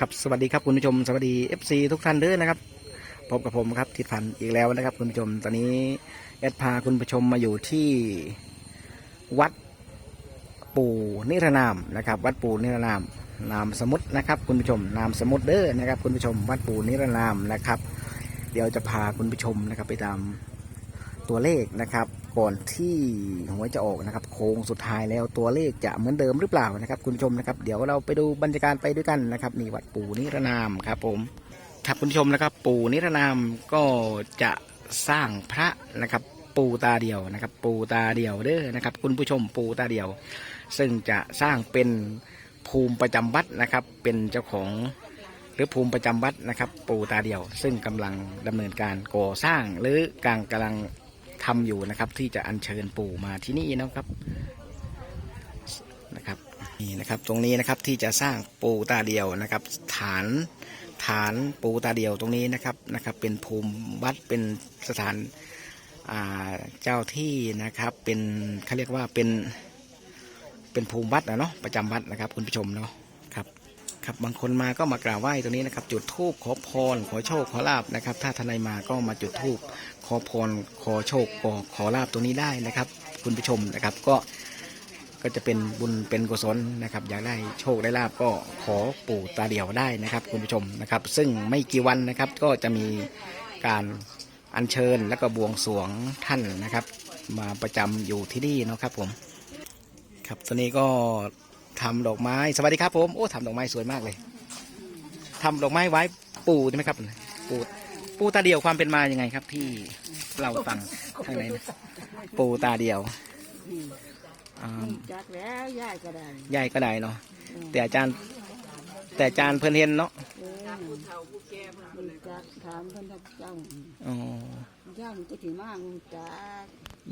ครับสวัสดีครับคุณผู้ชมสวัสดี FC ทุกท่านด้อนะครับพบกับผมครับทิศพันธ์อีกแล้วนะครับ คุณผู้ชมตอนนี้แอดพาคุณผู้ชมมาอยู่ที่วัดปู่นิรนามนะครับ วัดปู่นิรนามนามสมุทรนะครับคุณผู้ชมนามสมุทรเด้อนะครับ คุณผู้ชมวัดปู่นิรนามนะครับ เดี๋ยวจะพาคุณผู้ชมนะครับไปตาม ตัวเลขนะครับก่อนที่หวยจะออกนะครับ โค้งสุดท้ายแล้วตัวเลขจะเหมือนเดิมหรือเปล่านะครับ คุณผู้ชมนะครับ เดี๋ยวเราไปดูบรรยากาศไปด้วยกันนะครับนี่วัดปู่นิรนามครับผมครับคุณผู้ชมนะครับ ปู่นิรนามก็จะสร้างพระนะครับ ปู่ตาเดียวนะครับ ปู่ตาเดียวเด้อนะครับ คุณผู้ชมปู่ตาเดียว ซึ่งจะสร้างเป็นภูมิประจำวัดนะครับ เป็นเจ้าของหรือภูมิประจำวัดนะครับ ปู่ตาเดียว ซึ่งกำลังดำเนินการก่อสร้างหรือกำลังกำลัง ทำอยู่นะครับ ที่จะอัญเชิญปู่มาที่นี่นะครับนะครับนี่นะครับตรงนี้นะครับที่จะสร้างปู่ตาเดียวนะครับ ฐานฐานปู่ตาเดียวตรงนี้นะครับนะครับ เป็นภูมิวัดเป็นสถานเจ้าที่นะครับเป็นเขาเรียกว่าเป็นเป็นภูมิวัดนะเนาะประจำวัดนะครับ คุณผู้ชมเนาะครับครับบางคนมาก็มากราบไหว้ตรงนี้นะครับ จุดธูปขอพรขอโชคขอลาบนะครับ ถ้าทนายมาก็มาจุดธูป ขอพรขอโชคขอขอลาบตรงนี้ได้นะครับ คุณผู้ชมนะครับก็ก็จะเป็นบุญเป็นกุศลนะครับ อยากได้โชคได้ลาบก็ขอปู่ตาเดียวได้นะครับ คุณผู้ชมนะครับ ซึ่งไม่กี่วันนะครับก็จะมีการอัญเชิญและก็บวงสรวงท่านนะครับ มาประจำอยู่ที่นี่นะครับผม ครับตอนนี้ก็ทำดอกไม้สวัสดีครับผมโอ้ทำดอกไม้สวยมากเลยทำดอกไม้ไว้ปู่ใช่ไหมครับ ปู่ ปู่ตาเดียวความเป็นมายังไงครับ ที่เราฟังทางไหนนะปู่ตาเดียวอ่าจักแล้วยายก็ได้ใหญ่ก็ได้เนาะแต่อาจารย์ แต่อาจารย์เพิ่นเห็นเนาะเออมีจักถามเพิ่นทักเจ้าอ๋อเจ้ามันก็ถือมากจัก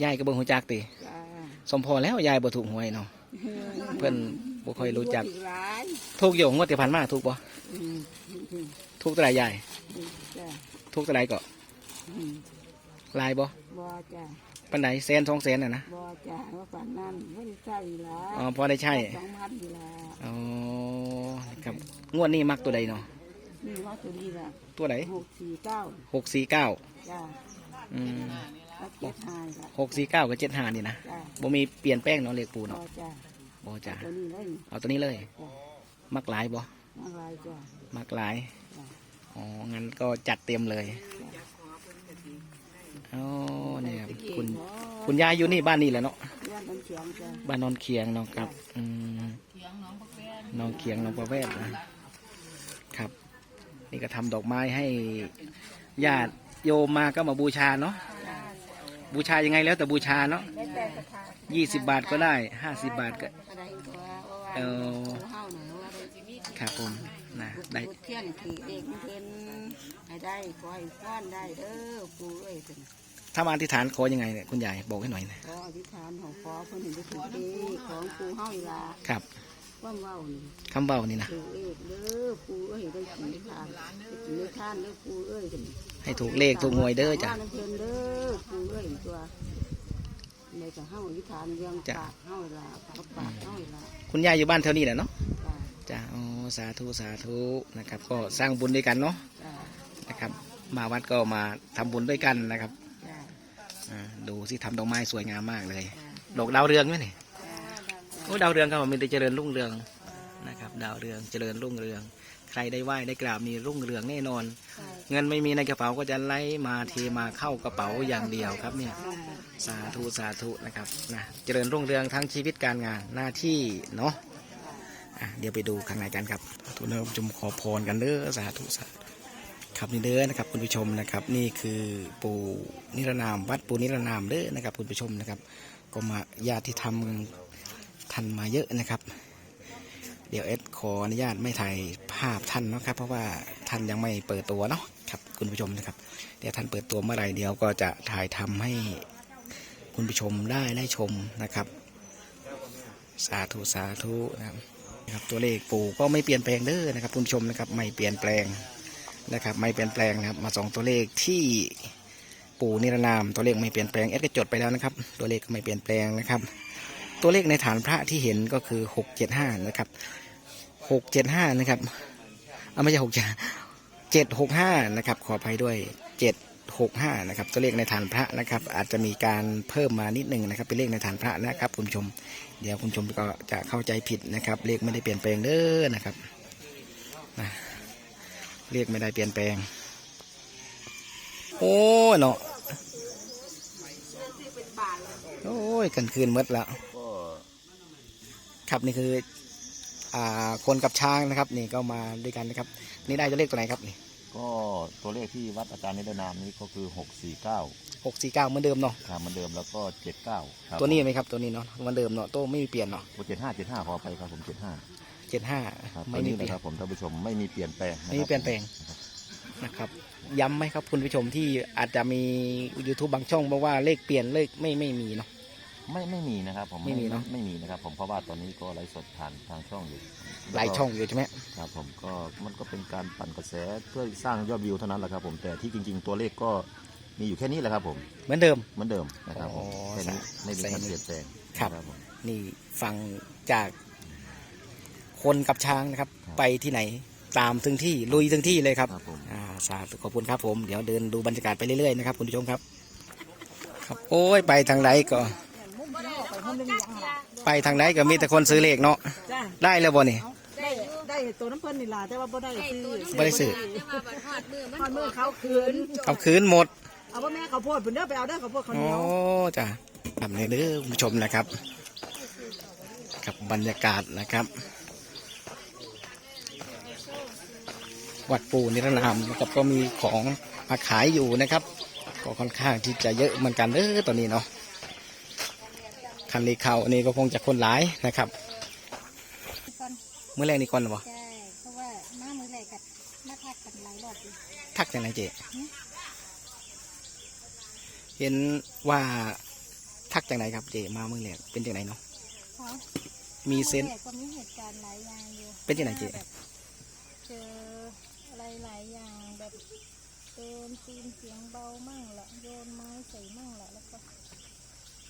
ยายก็เบิ่งหูจักติจ้าสมพอแล้วยายบ่ถูกหวยเนาะเพิ่นบ่ค่อยรู้จักอีหลายถูกอยู่งวดที่ผ่านมาถูกบ่อืมอืมถูกเท่าไหร่ยายอืมจ้า ถูกเท่าไหร่ก็อืมลายบ่บ่จ้าปานใดแสนสองแสนน่ะนะบ่จ้าว่าป่านนั้นบ่ได้ใส่อีหลาอ๋อพอได้ใช่สองพันอีหลาอ๋อครับงวดนี้มักตัวใดเนาะนี่ว่าตัวนี้ล่ะตัวใดหกสี่เก้าหกสี่เก้าจ้าอืมแล้วเจ็ดห้าล่ะหกสี่เก้ากับเจ็ดห้านี่นะจ้าบ่มีเปลี่ยนแป้งเนาะเลขปูบ่เนาะจ้าบ่จ้าตัวนี้เลยเอาตัวนี้เลย จ้ามักหลายบ่อะไรจ้ามักหลาย อ๋อ งั้นก็จัดเต็มเลยอ๋อเนี่ยครับคุณ คุณยายอยู่นี่บ้านนี่แหละเนาะย่านน้ำเชียงจ้าบ้านนอนเคียงเนาะครับ อืมน้องเคียงน้องประเวศนะครับ นี่ก็ทำดอกไม้ให้ญาติโยมมาก็มาบูชาเนาะ บูชายังไงแล้วแต่บูชาเนาะได้แต่ศรัทธายี่สิบบาทก็ได้ห้าสิบบาทก็อะไรก็ว่าว่าเออเฮาหน่อยว่าได้ชีวิตครับผม นะได้บุตรเทียนถือเด็กมันเพิ่นให้ได้ขอให้ฟ้อนได้เด้อปู่เอ้ยเพิ่นถ้ามาอธิษฐานขอยังไงเนี่ยคุณยายบอกให้หน่อยนะขออธิษฐานของขอเพิ่นเห็นได้ถือเด็กของปู่เฮาอีหล่ะครับความเว้านี่คำเบานี่นะถือเอกเด้อปู่เอ้ยได้กินได้ทานได้กินได้ทานเด้อปู่เอ้ยเพิ่น ให้ถูกเลขถูกหวยเด้อจ้ะว่าน้ำเพิ่นเด้อปู่เอ้ยตัวในก็เฮาอธิษฐานเรื่องปากเฮาอีหล่ะกับปากเฮาอีหล่ะคุณยายอยู่บ้านแถวนี้แหละเนาะ จ้าจ้าอ๋อสาธุสาธุนะครับ ก็สร้างบุญด้วยกันเนาะจ้านะครับ มาวัดก็มาทำบุญด้วยกันนะครับจ้าอ่าดูสิทำดอกไม้สวยงามมากเลยจ้าดอกดาวเรืองไหมนี่จ้าโอ้ดาวเรืองครับมีแต่เจริญรุ่งเรืองนะครับ ดาวเรืองเจริญรุ่งเรือง ใครได้ไหว้ได้กราบมีรุ่งเรืองแน่นอน เงินไม่มีในกระเป๋าก็จะไหลมาเทมาเข้ากระเป๋าอย่างเดียวครับเนี่ย สาธุสาธุนะครับนะเจริญรุ่งเรืองทั้งชีวิตการงานหน้าที่เนาะ อะเดี๋ยวไปดูข้างในกันครับทุกท่านผู้ชมขอพรกันเด้อสาธุสาธุครับนี่เด้อนะครับคุณผู้ชมนะครับ นี่คือปู่นิรนามวัดปู่นิรนามเด้อนะครับคุณผู้ชมนะครับ ก็มาญาติที่ทำท่านมาเยอะนะครับ เดี๋ยวเอสขออนุญาตไม่ถ่ายภาพท่านนะครับ เพราะว่าท่านยังไม่เปิดตัวเนาะครับคุณผู้ชมนะครับ เดี๋ยวท่านเปิดตัวเมื่อไหร่เดี๋ยวก็จะถ่ายทำให้คุณผู้ชมได้ได้ชมนะครับ สาธุสาธุนะครับ นะครับตัวเลขปู่ก็ไม่เปลี่ยนแปลงเด้อนะครับคุณผู้ชมนะครับไม่เปลี่ยนแปลงนะครับไม่เปลี่ยนแปลงนะครับมาสองตัวเลขที่ปู่นิรนามตัวเลขไม่เปลี่ยนแปลงเอสก็จดไปแล้วนะครับ ตัวเลขก็ไม่เปลี่ยนแปลงนะครับ ตัวเลขในฐานพระที่เห็นก็คือหกเจ็ดห้านะครับหกเจ็ดห้านะครับเอาไม่ใช่หกจ้าเจ็ดหกห้านะครับขออภัยด้วยเจ็ดหกห้านะครับตัวเลขในฐานพระนะครับ อาจจะมีการเพิ่มมานิดหนึ่งนะครับเป็นเลขในฐานพระนะครับคุณผู้ชม เดี๋ยวคุณชมก็จะเข้าใจผิดนะครับ เลขไม่ได้เปลี่ยนแปลงเด้อนะครับนะเลขไม่ได้เปลี่ยนแปลง โอ้เนาะโอ้ยกันคืนมดแล้วครับนี่คือ อ่าคนกับช้างนะครับ นี่ก็มาด้วยกันนะครับ นี่ได้ตัวเลขตัวไหนครับนี่ ก็ตัวเลขที่วัดอาจารย์นิรนามนี้ก็คือหกสี่เก้าหกสี่เก้าเหมือนเดิมเนาะครับเหมือนเดิมแล้วก็เจ็ดเก้าครับตัวนี้ไหมครับตัวนี้เนาะเหมือนเดิมเนาะโต้ไม่มีเปลี่ยนเนาะเจ็ดห้าเจ็ดห้าขอไปครับผมเจ็ดห้าเจ็ดห้าครับไม่ตัวมีนี้เปลี่นะยนครับผมท่านผู้ชมไม่มีเปลี่ยนแปลงะครับไม่มีเปลี่ยนแปลงนะครับ ย้ำไหมครับคุณผู้ชมที่อาจจะมี YouTube บางช่องบอกว่าเลขเปลี่ยนเลขไม่ไม่มีเนาะ ไม่ไม่มีนะครับผมไม่มีเนอะ ไม่มีนะครับ ผมเพราะว่าตอนนี้ก็ไลฟ์สดผ่านทางช่องอยู่หลายช่องอยู่ใช่ไหมครับผมก็มันก็เป็นการปั่นกระแสเพื่อสร้างยอดวิวเท่านั้นแหละครับ ผมแต่ที่จริง ๆ ตัวเลขก็มีอยู่แค่นี้แหละครับ ผมเหมือนเดิม เหมือนเดิมนะครับผมอ๋อแค่นี้ไม่มีใส่การเปลี่ยนแปลงครับนะผม นี่ฟังจากคนกับช้างนะครับ ครับ ไปที่ไหนตามถึงที่ลุยถึงที่เลยครับ ครับผม อ่าสาธุขอบคุณครับผม เดี๋ยวเดินดูบรรยากาศไปเรื่อยๆนะครับคุณผู้ชมครับ ครับ โอ้ย ไปทางไหนก็ ไปทางไหนก็มีแต่คนซื้อเลขเนาะจ้าได้แล้วบ่นี่ ได้ได้ตัวน้ำเพิ่นนี่ล่ะแต่ว่าบ่ได้ซื้อบ่ได้ซื้อทอดมือเขาคืน เอาคืนหมด เอาว่าแม่เขาวโพดเพิ่นเด้อไปเอาเด้อเขาวโพดเขาวเหโอ้นียว จ้ะทำเลยเด้อคุณผู้ชมนะครับ กับบรรยากาศนะครับ วัดปูนิรนามนะครับก็มีของมาขายอยู่นะครับ ก็ค่อนข้างที่จะเยอะเหมือนกันเด้อตอนนี้เนาะ คันเลเขาอันนี้ก็คงจะคนหลายนะครับก่อนเมื่อแรกนี่ก่อนเหรอใช่เพราะว่ามามือแรกกับมาทักกันหลายรอบอยู่ทักจากไหนเจเห็นว่าทักจากไหนครับเจมาเมื่อแรกเป็นจากไหนเนาะเพราะมีเซนอแรกก็มีเหตุการณ์หลายอย่างอยู่เป็นที่ไหนเจ๊ แบบเจออะไรหลายอย่างแบบเดินตีนเสียงเบามั่งละโยนไม้ใส่มั่งละแล้วก็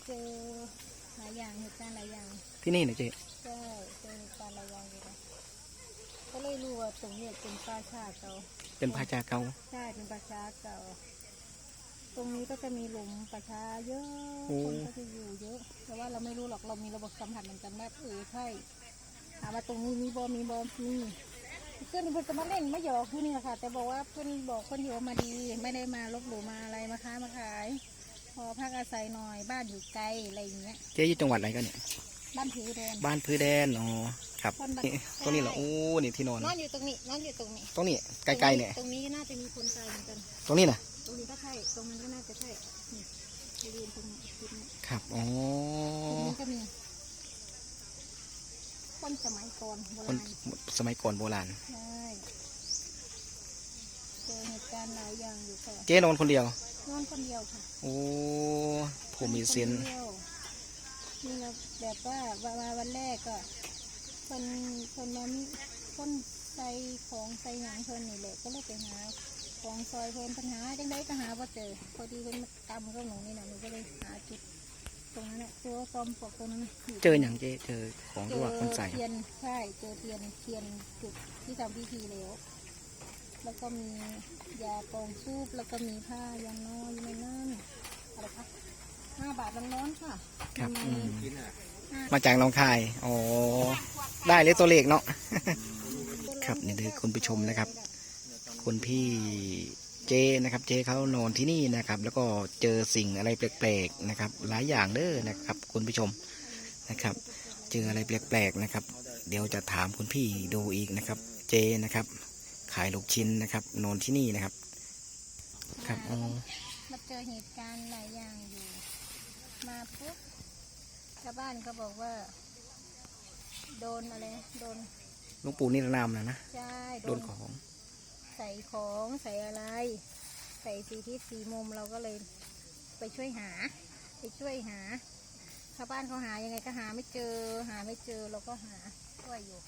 เจอ หลายอย่างเหตุการณ์หลายอย่างที่นี่นะเจใช่เจอเหตุการณ์หลายอย่างอยู่นะก็เลยรู้ว่าตรงเนี้ยเป็นป่าชาเก่าเป็นพระจาเก่าใช่เป็นป่าช้าเก่า ตรงนี้ก็จะมีหลุมป่าช้าเยอะโอ้คนก็จะอยู่เยอะ แต่ว่าเราไม่รู้หรอกเรามีระบบสัมผัสเหมือนกันว่าเออใช่ถามว่าตรงนี้มีบอมีบอมีเพื่อนเพื่อนจะมาเล่นมาหยอกคือนี่แหละค่ะ แต่บอกว่าเพื่อนบอกคนอยู่ว่ามาดี ไม่ได้มาลบหลู่มาอะไรมาค้ามาขาย พอพักอาศัยหน่อยบ้านอยู่ไกลอะไรอย่างเงี้ยเจ๊อยู่จังหวัดอะไรกันเนี่ย บ้านผิวแดงบ้านพื้นแดน อ๋อ ครับคนบ้าน นี่ตรงนี้เหรอโอ้นี่ที่นอน นอนอยู่ตรงนี้นอนอยู่ตรงนี้ตรงนี้ไกลๆเนี่ย ตรงนี้น่าจะมีคนตายเหมือนกัน ตรงนี้นะตรงนี้ก็ใช่ตรงนั้นก็น่าจะใช่นี่บริเวณตรงนี้จุดนี้ครับ อ๋อ ตรงนี้ก็มีคนสมัยก่อนโบคนราณสมัยก่อนโบราณ ใช่เจอเหตุการณ์หลายอย่างอยู่ค่ะเจ๊นอนคนเดียว นอนคนเดียวค่ะโอ้ผมมีเซนส์คดียวนี่เราแบบว่าวันวันแรกก็คนคนมามีคนใส่ของใส่หยังเพิ่นนี่แหละก็เลยไปหาของซอยเพิ่นปัญหาจังได้ก็หาว่าเจอพอดีเพิ่นมาตำก็หนูนี่นะหนูก็เลยหาจุดตรงนั้นแหละตัวซอมปลอกตรงนั้นยู่เจออย่างเจ๊เจอของที่ว่าคนใส่เทียนใช่เจอเทียนเทียนจุดที่ทำพิธีแล้ว แล้วก็มียากองซูบแล้วก็มีผ้ายันน้อยอยู่ในนั้นอะไรคะห้าบาทร้อนๆค่ะครับมีอืมมาจากหน้องคายอ๋อได้เลยตัวเลขเนาะ ครับนี่คือคุณผู้ชมนะครับ คุณพี่เจนะครับ เจเขานอนที่นี่นะครับ แล้วก็เจอสิ่งอะไรแปลกๆนะครับ หลายอย่างเด้อนะครับ คุณผู้ชมนะครับ เจออะไรแปลกๆนะครับ เดี๋ยวจะถามคุณพี่ดูอีกนะครับ เจนะครับ ขายลูกชิ้นนะครับ นอนที่นี่นะครับ ครับอ๋อมาเจอเหตุการณ์หลายอย่างอยู่ มาปุ๊บชาวบ้านเขาบอกว่า โดนอะไรนะโดนหลุงปู่นิรนามนะนะใช่โดนของ ใส่ของใส่อะไร ใส่สีทิศสีมุมเราก็เลยไปช่วยหา ไปช่วยหาชาวบ้านเขาหายังไงก็หาไม่เจอ หาไม่เจอเราก็หาช่วยอยู่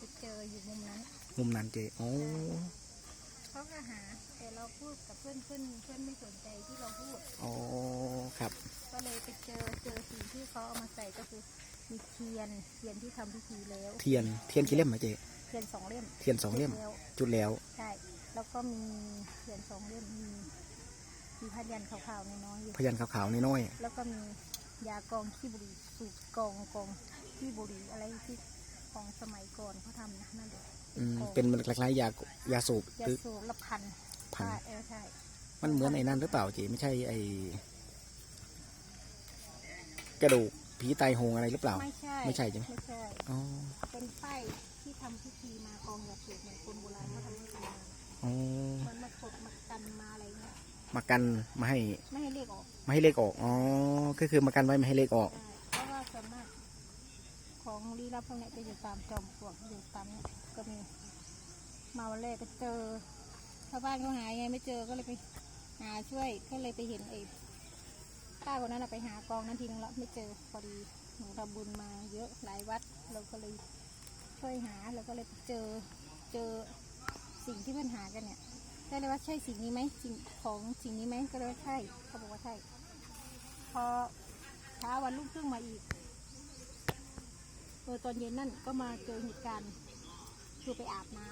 ไปเจออยู่มุมนั้นมุมนั้นเจโอ้เขาก็หา แต่เราพูดกับเพื่อนเพื่อนเพื่อนไม่สนใจที่เราพูดโอ้ครับ ก็เลยไปเจอเจอสิ่งที่เขาเอามาใส่ก็คือมีเทียนเทียนที่ทำพิธีแล้ว เทียนเทียนกี่เล่มอะเจเทียนสองเล่มเทียนสองเล่ม แล้วจุดแล้ว ใช่แล้วก็มีเทียนสองเล่มมีมีพัดยันขาวๆน้อยๆอยู่พยันขาวๆน้อยแล้วก็มียากองขี้บุหรี่สูบกองกองขี้บุหรี่อะไรที่ ของสมัยก่อนเขาทำนะนั่นแหละๆอืมกองเป็นคล้ายๆยายาสูบยาหรือ สูบละพันพัน ใช่เออใช่มันเหมือนไอ้นั่นหรือเปล่าจีไม่ใช่ไอ้กระดูกผีตายโหงอะไรหรือเปล่า ไม่ใช่ไม่ใช่ใช่ไหม ไม่ใช่ อ๋อเป็นไส้ที่ทำพิธีมากองยาสูบเหมือนคนโบราณเขาทำพิธีมาอ๋อมันมากดมากันมาอะไรเงี้ยมากันมาให้ไม่ให้เรียกออกไม่ให้เลขออกอ๋อก็คือมากันไว้ไม่ให้เลขออก ใช่เพราะว่าส่วนมาก ของลี้ลับพวกนี้ยจะอยู่ตามจอมปลวกอยู่ตามเนี้ยก็มีมาวันแรกก็เจอชาวบ้านเขาหายไงไม่เจอก็เลยไปหาช่วยก็เลยไปเห็นไอ้ป้าคนนั้นไปหากองนั้นทิ้งแล้วไม่เจอพอดีหนูทำบุญมาเยอะหลายวัดเราก็เลยช่วยหาเราก็เลยเจอเจอสิ่งที่มันหากันเนี่ยก็เลยว่าใช่สิ่งนี้ไหมสิ่งของสิ่งนี้ไหมก็เลยว่าใช่เขาบอกว่าใช่ พอเช้าวันรุ่งขึ้นมาอีก ออตอนเย็นนั่นก็มาเจอเหตุการณ์คือไปอาบน้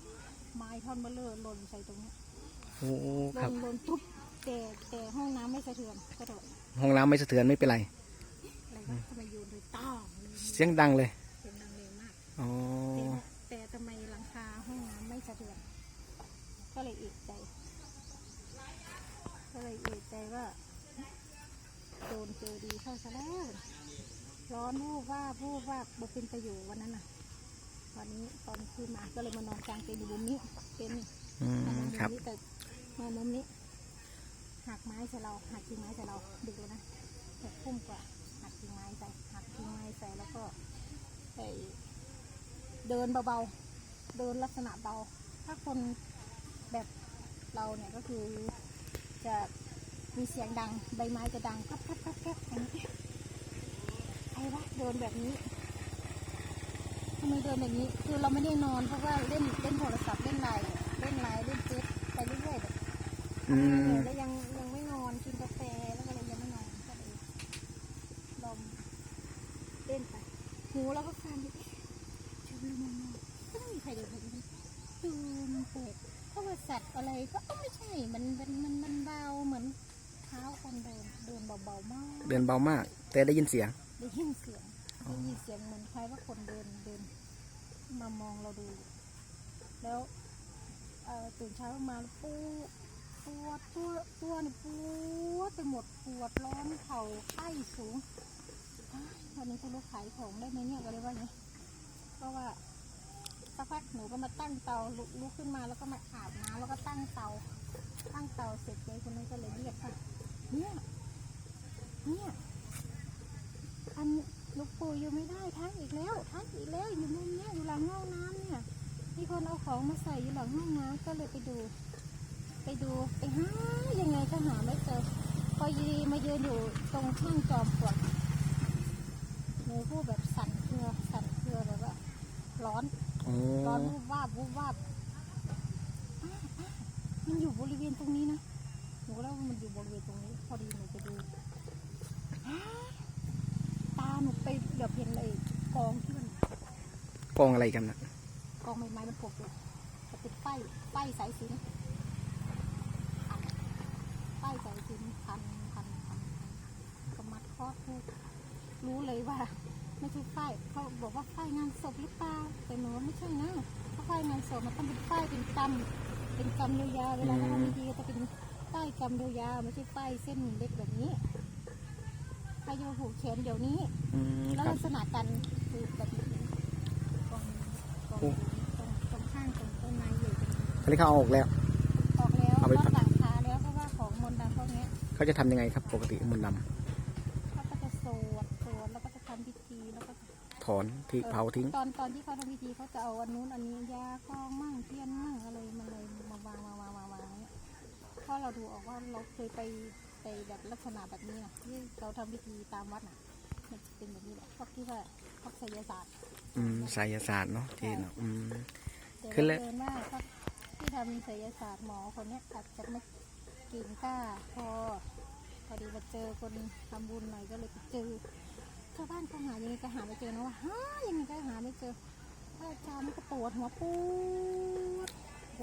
ำไม้ท่อนเบลเลอร์หล่นใส่ตรงเนี้ยโอ้หครัล่บ นหล่นตุ๊บแต่แต่ห้องน้ำไม่สะเทือนก็โดดห้องน้ำไม่สะเทือนไม่เป็นไร อะไรวะทำไมโยนเลยต้องเลยเสียงดังเลยเสียงดังเร็วมาก อ๋อแต่แต่ทำไมหลังคาห้องน้ำไม่สะเทือน ก็เลยเอกใจ ก็เลยเอกใจว่าโดนเจอดีเข้าซะแล้ว ร้อนวูบว่าบวูบว่าบบเป็นประโยชน์วันนั้นน่ะวันนี้ตอนคืนมาก็เลยมานอนกลางเต็นท์อยู่บนนี้เต็นท์นี่อืมานอมนครับมุมนี้แต่มามุมนี้หักไม้ใส่เราหักกิ่งไม้ใส่เราดึกแล้วนะแต่พุ่มกว่าหักกิ่งไม้ใส่หักกิ่งไม้ใส่แล้วก็ไอเดินเบาๆเดินลักษณะเบา ถ้าคนแบบเราเนี่ยก็คือจะมีเสียงดังใบไม้จะดังพับพับพับพับอย่างนี้ ไอ้วะเดินแบบนี้ทำไมเดินแบบนี้ คือเราไม่ได้นอนเพราะว่าเล่นเล่นโทรศัพท์เล่นไลน์เล่นไลน์เล่นเฟซไปเรื่อยๆแบบอืมแล้วยังยังไม่นอนกินกาแฟแล้วก็เลยยังไม่นอนก็เลยลองเล่นไปหูเราก็ฟังดิชื่อมันก็ไม่มีใครเดินไปดูดูมันแปลกเพราะว่าสัตว์อะไรก็เอ้าไม่ใช่มันมันมันมันเบาเหมือนเท้าคนเดินเดินเบาๆมาก เดินเบามาก แต่ได้ยินเสียง มามองเราดู แล้วตื่นเช้ามาแล้วปูปวดตัวตัวนี่ปวดไปหมดปวดร้อนเข่าไข้สูงวันนี้จะลุกขายของได้ไหมเนี่ยก็เลยว่าไงเพราะว่าสักพักหนูก็มาตั้งเตาลุกลุกขึ้นมาแล้วก็มาอาบน้ำแล้วก็ตั้งเตา ตั้งเตาเสร็จเลยคนนั้นก็เลยเรียกว่าเนี่ยเนี่ยอัน ลูกปู่อยู่ไม่ได้ทักอีกแล้วทักอีกแล้วอยู่มุมเนี้ยอยู่หลังห้องน้ำเนี่ยมีคนเอาของมาใส่อยู่หลังห้องน้ำก็เลยไปดู ไปดูไปหายังไงก็หาไม่เจอพอยีมายืนอยู่ตรงข้างจอมปลวกหนูพูดแบบสั่นเครือสั่นเครือแบบว่าร้อนอ๋ร้อนอวูบวาบวูบวาบอ้าอ้ามันอยู่บริเวณตรงนี้นะหนูก็แล้วามันอยู่บริเวณตรงนี้ พอดีหนูไปดูอ้าตาหนูไปเดี๋ยวเห็นเลยกองที่มัน กองอะไรกันนะกองใบไม้มันปกอยู่จะติดป้ายป้ายสายสินป้ายสายสินพันพันพันก็มัดข้อทูกรู้เลยว่า ไม่ใช่ป้ายเขาบอกว่าป้ายงานศพหรือเปล่าแต่หนูไม่ใช่นะเพราะป้ายงานศพมันต้องเป็นป้ายเป็นกำเป็นกำยาวๆเวลาเราทำพิธีก็จะเป็นป้ายกำยาวๆไม่ใช่ป้ายเส้นเล็กแบบนี้ป้ายโยผูกแขนเดี๋ยวนี้ แล้วครับลักษณะการคือแบบนี้กองกอง โอ้ ตรงตรงข้างตรงต้นไม้อยู่อันนี้เขาเอาออกแล้ว ออกแล้วเอาไปลดทำหลังคาแล้วเพราะว่าของมนต์ดำพวกเนี้ยเขาจะทำยังไงครับ ปกติมนต์ดเขาก็จะสวดสวดแล้วก็จะทำพิธีแล้วก็ำถอนที่เผาทิ้ง ตอนตอนที่เขาทำพิธีเขาจะเอาอันนู้นอันนี้ยาคลองมั่งเทียนมั่งอะไรมาเลยมาวางมาวางมาวางเนี่ยเพราะเราดูออกว่าเราเคยไปไปแบบลักษณะแบบนี้นะที่เราทำพิธีตามวัดน่ะมันจะเป็นแบบนี้แหละพวกที่ว่าพวกไสยศาสตร์ อืมไสยศาสตร์เนาะที่เนาะอืม แต่ขึ้นแล้วบังเอิญว่าพวกที่ทำศิลศาสตร์หมอคนเนี้ยอาจจะไม่เก่งกล้า พอพอดีมาเจอคนทำบุญหน่อยก็เลยไปเจอชาวบ้านเขาหายังไงก็หาไม่เจอนะว่าหายังไงก็หาไม่เจอพระอาจารย์มันก็ปวดหัวปวด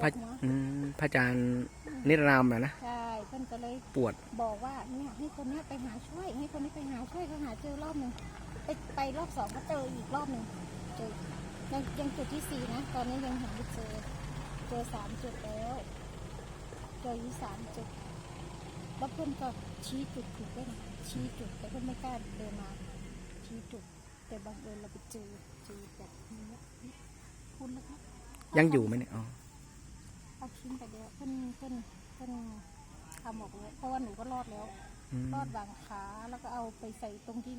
ปพระวดหัวอืมพระอาจารย์นิรนามอะนะใช่เพิ่นก็เลย ปวด บอกว่าเนี่ยให้คนเนี้ยไปหาช่วยให้คนนี้ไปหาช่วยเขาหาเจอรอบหนึ่งไปไปรอบสองก็เจออีกรอบหนึ่ง เจอยังยังจุดที่สี่นะ ตอนนี้ยังหาไม่เจอ เจอสามจุดแล้วเจออยู่สามจุด แล้วเพื่อนก็ชี้จุดถูกด้วยนะชี้จุดแต่เพื่อนไม่กล้าเดินมาชี้จุด แต่บังเอิญเราไปเจอเจอแบบนี้คุณนะครับยังอยู่ไหมเนี่ยอ๋อเอาชิ้นไปเดียวเพื่อนเพื่อนเพื่อนทำออกเลยเพราะว่าหนูก็รอดแล้วอืมรอดวางขาแล้วก็เอาไปใส่ตรงที่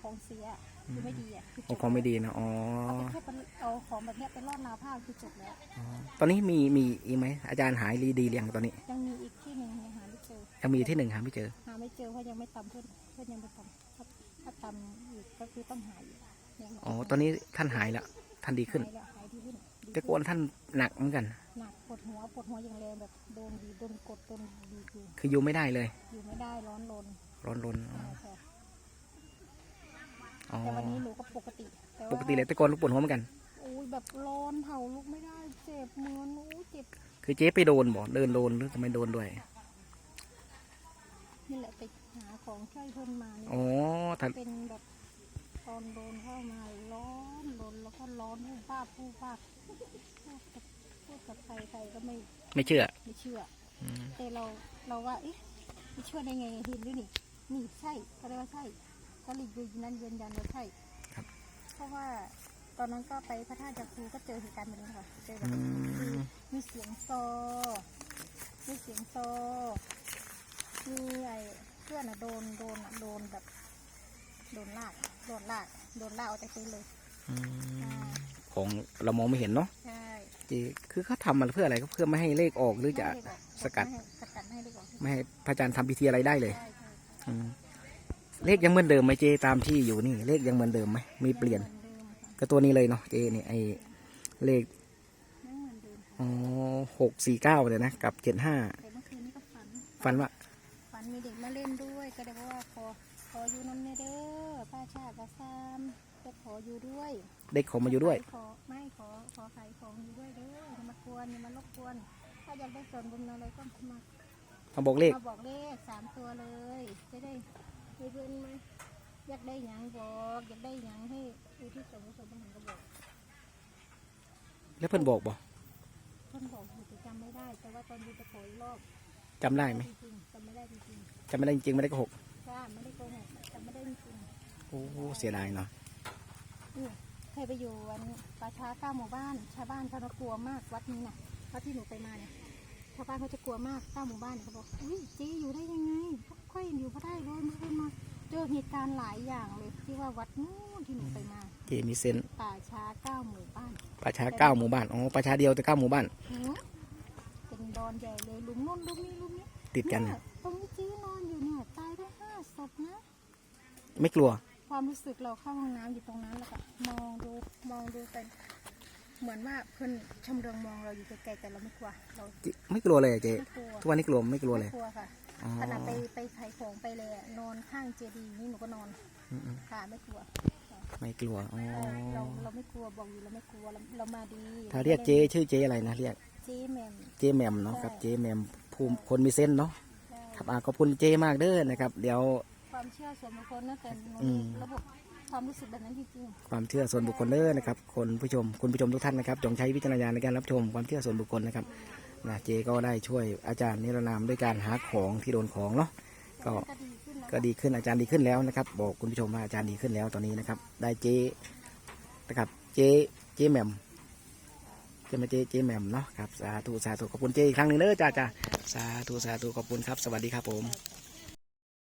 ของเสีย คือไม่ดีอะคือจโอ้บของไม่ดีนะอ๋อเอาไปแค่ไปเอาของแบบเนี้ยไปรอดราวผ้าคือจบแล้ว อ๋อตอนนี้มีมีอีกไหมอาจารย์หายดีดีหรือยังตอนนี้ยังมีอีกที่หนึ่งยังหาไม่เจอ ยังมีที่หนึ่งหาไม่เจอหาไม่เจอเพราะยังไม่ตำเพื่อนเพื่อนยังไม่ตำถ้าถ้าตำอีกก็คือต้องหายกยังไม่อ๋อตอนนี้ท่านหายแล้วท่านดีขึ้นหายแล้วหายดีขึ้นดีแต่ก่อนท่านหนักเหมือนกัน หนักปวดหัวปวดหัวอย่างแรงแบบโดนดีโดนกดโดนดีคือคืออยู่ไม่ได้เลย อยู่ไม่ได้ร้อนรนร้อนรนอ๋อใช่ค่ะ อ๋อ แต่วันนี้หนูก็ปกติแต่ว่าปกติเลยแต่ก่อนลูกปวดหัวเหมือนกัน โอ้ยแบบร้อนเผาลุกไม่ได้เจ็บเหมือนโอ้ยเจ็บคือเจ๊ไปโดนบ่เดินโดนหรือทำไมโดนด้วย นี่แหละไปหาของช่วยเพิ่นมานี่อ๋อท่านเป็นแบบตอนโดนเข้ามาร้อนร้อนแล้วก็ร้อนผู้ภาพผู้ภาพพูดกับพูดกับใครใครก็ไม่ไม่เชื่อไม่เชื่อ อืมแต่เราเราว่าเอ๊ะไม่เชื่อได้ไงเห็นด้วยนี่นี่ใช่ก็เลยว่าใช่ ก็เลยยืนยันยืนยันว่าใช่เพราะว่าตอนนั้นก็ไปพระธาตุจักรูก็เจอเหตุการณ์แบบนี้ค่ะเจอแบบอืนี้คือมมีเสียงโซมีเสียงโซมีไอ้เพื่อนอะโดนโดนอะโดนแบบ โดนลากโดนลากโดนลากออกจากพื้นเลยอืมอ่าของเรามองไม่เห็นเนาะใช่เจ๊คือเขาทำมันเพื่ออะไรก็เพื่อไม่ให้เลขออกหรือจะไม่ให้บอกสกัดไม่ให้สกัดไม่ให้ได้ก่อนไม่ให้พระอาจารย์ทำพิธีอะไรได้เลยใช่ใช่อืม เลขยังเหมือนเดิมไหมเจตามที่อยู่นี่ เลขยังเหมือนเดิมไหมมีเปลี่ยนหมือนเดิมค่ะก็ตัวนี้เลยเนาะเจนี่ไอเลขไม่เหมือนเดิมค่ะอ๋อหกสี่เก้าเลยนะกับเจ็ดห้าแต่เมื่อคืนนี้ก็ฝันฟันว่าฝันมีเด็กมาเล่นด้วย ก็เลยบอกว่าขอขออยู่น้ำเนเด้อป้าชาติป้าซามจะขออยู่ด้วยเด็กของมาอยู่ด้วยขอไม่ขอขอขายของอยู่ด้วยเด้ออย่ามากวนอย่ามารบกวน ถ้าอยากได้ส่วนบุญอะไรก็มาเขาบอกเลขมาบอกเลขสามตัวเลยจะได้ ให้เพื่อนมาอยากได้หยังบอกอยากได้หยังให้อุที่สมบุญสมบุญก็บอกแล้วเพื่อนบอกบอกเพื่อนบอกอยู่แต่จำไม่ได้ แต่ว่าตอนดูจะขออีกรอบจำได้ไหมจริงๆจำไม่ได้จริงจำไม่ได้จริงๆไม่ได้โกหกๆใช่ไม่ได้โกหกจำไม่ได้จริงโอ้เสียดายเนาะๆนี่เคยไปอยู่วันป่าช้าเก้าหมู่บ้าน ชาวบ้านเขากลัวมากวัดนี้น่ะวัดที่หนูไปมาเนี่ยชาวบ้านเขาจะกลัวมากเก้าหมู่บ้านเนี่ยเขาบอกอุ้ยเจ๊อยู่ได้ยังไง ค่อยอยู่ก็ได้เลยไม่เคยมาเจอเหตุการณ์หลายอย่างเลยที่ว่าวัดนู้นที่หนูไปมาเจมีเซนส์ป่าช้าเก้าหมู่บ้านประชาเก้าหมู่บ้านอ๋อประชาเดียวแต่เก้าหมู่บ้านหือเป็นดอนใหญ่เลยหลุมนู่นหลุมนี้หลุมนี้ติดกันเยน่ะตรงนี้จี้นอนอยู่เนี่ยตายได้ห้าศพนะไม่กลัว ความรู้สึกเราเข้าห้องน้ำอยู่ตรงนั้นแล้วก็มองดูมองดูแต่เหมือนว่าเพื่อนชำเรืองมองเราอยู่ไกลๆแต่เราไม่กลัวเราเจ๊ไม่กลัวเลยอะเจไม่กลัวทุกวันนี้กลัวไม่กลัวเลยไม่กลัวค่ะ อ๋อขณะไปไปขายของไปเลยอะนอนข้างเจดีย์นี่หนูก็นอนอืมค่ะไม่กลัวๆไม่กลัวอ๋อเราเราไม่กลัวบอกอยู่เราไม่กลัวเราเรามาดีถ้าเรียกเจ๊ชื่อเจ๊อะไรนะเรียกเจ๊แหมม เจ๊แหมมเนาะครับเจ๊แหมมภูมิคนมีเส้นส์เนาะใช่ครับอ่าขอบคุณเจ๊มากเด้อนะครับ เดี๋ยว ความเชื่อส่วนบุคคลนะแต่หนูอืม ระบบความรู้สึกแบบนั้นจริงความเชื่อส่วนบุคคลเด้อนะครับคนผู้ชมคุณผู้ชมทุกท่านนะครับจงใช้วิจารณญาณในการรับชมความเชื่อส่วนบุคคลนะครับ นะเจก็ได้ช่วยอาจารย์นิรนามด้วยการหาของที่โดนของเนาะก็ๆก็ดีขึ้นแล้วก็ดีขึ้นอาจารย์ดีขึ้นแล้วนะครับ บอกคุณผู้ชมว่าอาจารย์ดีขึ้นแล้วตอนนี้นะครับ ได้เจนะครับเจเจแหม่มเจะมาเจเจแหม่มเนาะครับสาธุสาธุขอบคุณเจอีกครั้งหนึ่งเด้อจ้าจ้าสาธุสาธุขอบคุณครับ สวัสดีครับผมครับ